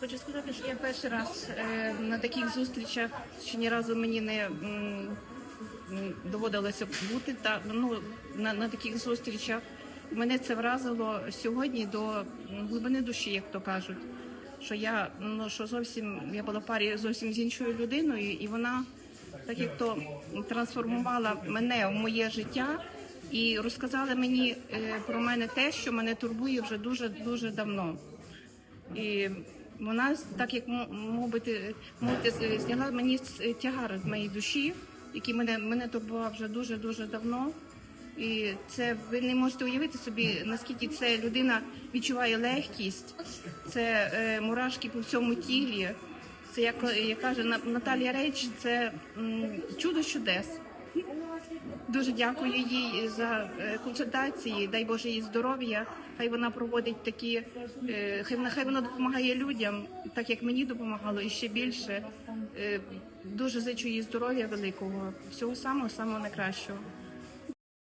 Хочу сказати, що я перший раз е, на таких зустрічах ще ні разу мені не м, доводилося бути та ну на, на таких зустрічах. Мене це вразило сьогодні до глибини душі, як то кажуть. Що я ну що зовсім я була в парі зовсім з іншою людиною, і вона так як то трансформувала мене в моє життя і розказала мені е, про мене те, що мене турбує вже дуже дуже давно. І вона, так як мовити, мовити, зняла мені тягар з моєї душі, який мене, мене турбував вже дуже-дуже давно. І це ви не можете уявити собі, наскільки це людина відчуває легкість, це е, мурашки по всьому тілі. Це як, як каже Наталія Рейч, це м, чудо чудес. Дуже дякую їй за е, консультації. Дай Боже їй здоров'я. Хай вона проводить такі, е, хай вона хай вона допомагає людям, так як мені допомагало, і ще більше. Е, Дуже зичу їй здоров'я великого, всього самого самого найкращого.